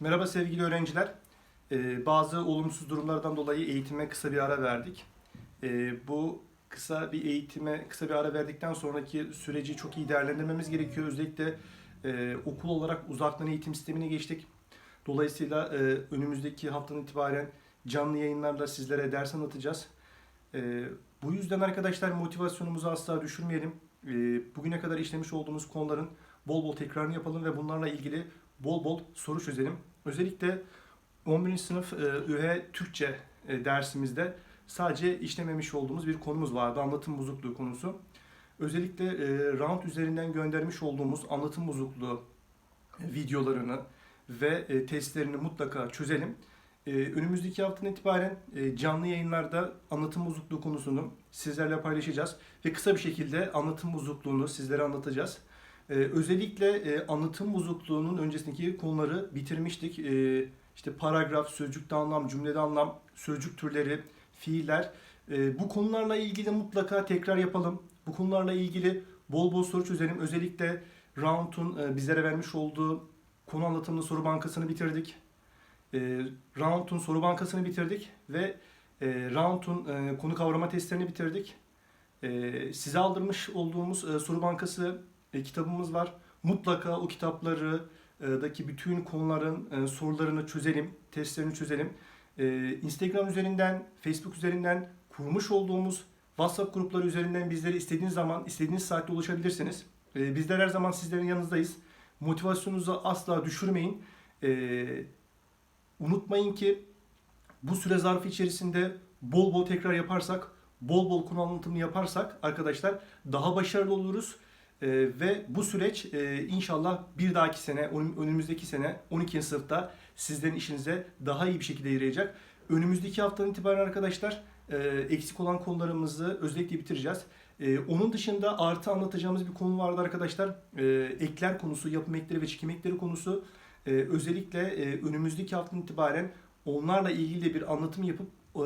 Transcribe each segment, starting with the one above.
Merhaba sevgili öğrenciler. Ee, bazı olumsuz durumlardan dolayı eğitime kısa bir ara verdik. Ee, bu kısa bir eğitime kısa bir ara verdikten sonraki süreci çok iyi değerlendirmemiz gerekiyor. Özellikle e, okul olarak uzaktan eğitim sistemine geçtik. Dolayısıyla e, önümüzdeki haftanın itibaren canlı yayınlarla sizlere ders anlatacağız. E, bu yüzden arkadaşlar motivasyonumuzu asla düşürmeyelim. E, bugüne kadar işlemiş olduğumuz konuların bol bol tekrarını yapalım ve bunlarla ilgili bol bol soru çözelim. Özellikle 11. sınıf e, ÜHE Türkçe e, dersimizde sadece işlememiş olduğumuz bir konumuz vardı. Anlatım bozukluğu konusu. Özellikle e, round üzerinden göndermiş olduğumuz anlatım bozukluğu e, videolarını ve testlerini mutlaka çözelim. Önümüzdeki haftadan itibaren canlı yayınlarda anlatım bozukluğu konusunu sizlerle paylaşacağız ve kısa bir şekilde anlatım bozukluğunu sizlere anlatacağız. Ee, özellikle e, anlatım bozukluğunun öncesindeki konuları bitirmiştik. Ee, işte paragraf, sözcükte anlam, cümlede anlam, sözcük türleri, fiiller. Ee, bu konularla ilgili mutlaka tekrar yapalım. Bu konularla ilgili bol bol soru çözelim. Özellikle Round'un e, bizlere vermiş olduğu konu anlatımlı soru bankasını bitirdik. Ee, Round'un soru bankasını bitirdik ve e, Round'un e, konu kavrama testlerini bitirdik. Ee, size aldırmış olduğumuz e, soru bankası e, kitabımız var. Mutlaka o kitapları e, daki bütün konuların e, sorularını çözelim, testlerini çözelim. E, Instagram üzerinden, Facebook üzerinden kurmuş olduğumuz WhatsApp grupları üzerinden bizlere istediğiniz zaman, istediğiniz saatte ulaşabilirsiniz. Bizler her zaman sizlerin yanınızdayız. Motivasyonunuzu asla düşürmeyin. Unutmayın ki bu süre zarfı içerisinde bol bol tekrar yaparsak, bol bol konu anlatımı yaparsak arkadaşlar daha başarılı oluruz. Ee, ve bu süreç e, inşallah bir dahaki sene, ön- önümüzdeki sene 12. sınıfta sizlerin işinize daha iyi bir şekilde yarayacak. Önümüzdeki haftadan itibaren arkadaşlar e, eksik olan konularımızı özellikle bitireceğiz. E, onun dışında artı anlatacağımız bir konu vardı arkadaşlar. E, ekler konusu, yapım ekleri ve çekim ekleri konusu. E, özellikle e, önümüzdeki haftadan itibaren onlarla ilgili bir anlatım yapıp e,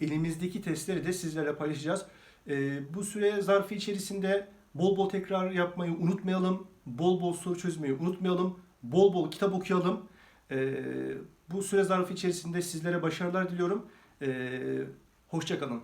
elimizdeki testleri de sizlerle paylaşacağız. E, bu süre zarfı içerisinde Bol bol tekrar yapmayı unutmayalım. Bol bol soru çözmeyi unutmayalım. Bol bol kitap okuyalım. Ee, bu süre zarfı içerisinde sizlere başarılar diliyorum. Ee, hoşçakalın.